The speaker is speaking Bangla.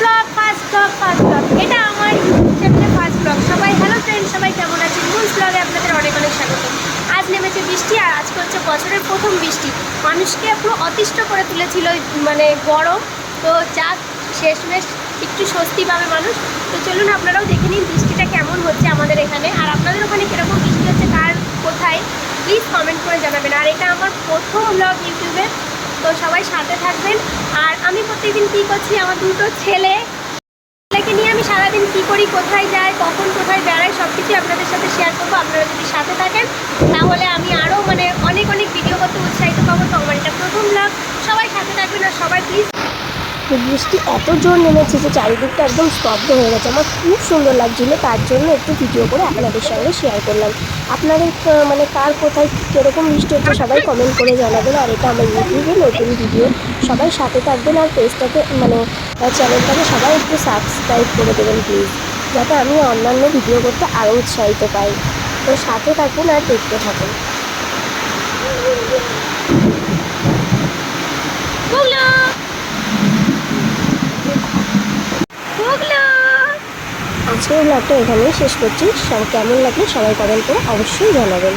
Blog first blog first blog এটা আমার ইউটিউব চ্যানেলে ফার্স্ট ব্লগ সবাই হ্যালো ফ্রেন্ড সবাই কেমন আছেন? মূল ব্লগে আপনাদের অনেক অনেক স্বাগত। আজ নেমেছে বৃষ্টি আর আজকে হচ্ছে বছরের প্রথম বৃষ্টি। মানুষকে পুরো অতিষ্ঠ করে তুলেছিল মানে গরম। তো যাক, শেষমেশ একটু স্বস্তি পাবে মানুষ। তো চলুন, আপনারাও দেখে নিন বৃষ্টিটা কেমন হচ্ছে আমাদের এখানে। আর আপনাদের ওখানে কীরকম বৃষ্টি হচ্ছে, কার, কোথায়? প্লিজ কমেন্ট করে জানাবেন। আর এটা আমার প্রথম ব্লগ ইউটিউবে। সবাই সাথে থাকবেন। আর আমি প্রত্যেকদিন কী করছি, আমার দুটো ছেলে। ছেলেকে নিয়ে আমি সারাদিন কী করি, কোথায় যাই, কখন কোথায় বেড়াই সব কিছুই আপনাদের সাথে শেয়ার করব। আপনারা যদি সাথে থাকেন, তাহলে আমি আরও মানে অনেক অনেক ভিডিও করতে উৎসাহিত পাবো তো আমার এটা প্রথম লাভ সবাই সাথে থাকবেন আর সবাই প্লিজ বৃষ্টি এত জোর নেমেছে যে চারিদিকটা একদম স্তব্ধ হয়ে গেছে। আমার খুব সুন্দর লাগছিল, তার জন্য একটু ভিডিও করে আপনাদের সঙ্গে শেয়ার করলাম। আপনাদের মানে কার কোথায় কীরকম বৃষ্টি হচ্ছে সবাই কমেন্ট করে জানাবেন, আর এটা আমার ইউটিউবে নতুন ভিডিও সবাই সাথে থাকবেন আর পেজটাকে মানে চ্যানেলটাকে সবাই একটু সাবস্ক্রাইব করে দেবেন প্লিজ যাতে আমি অন্যান্য ভিডিও করতে আরও উৎসাহিত পাই। তো সাথে থাকুন আর দেখতে থাকুন। আজকের ব্লগটা এখানেই শেষ করছি। কেমন লাগল সবাই কমেন্ট করে অবশ্যই জানাবেন।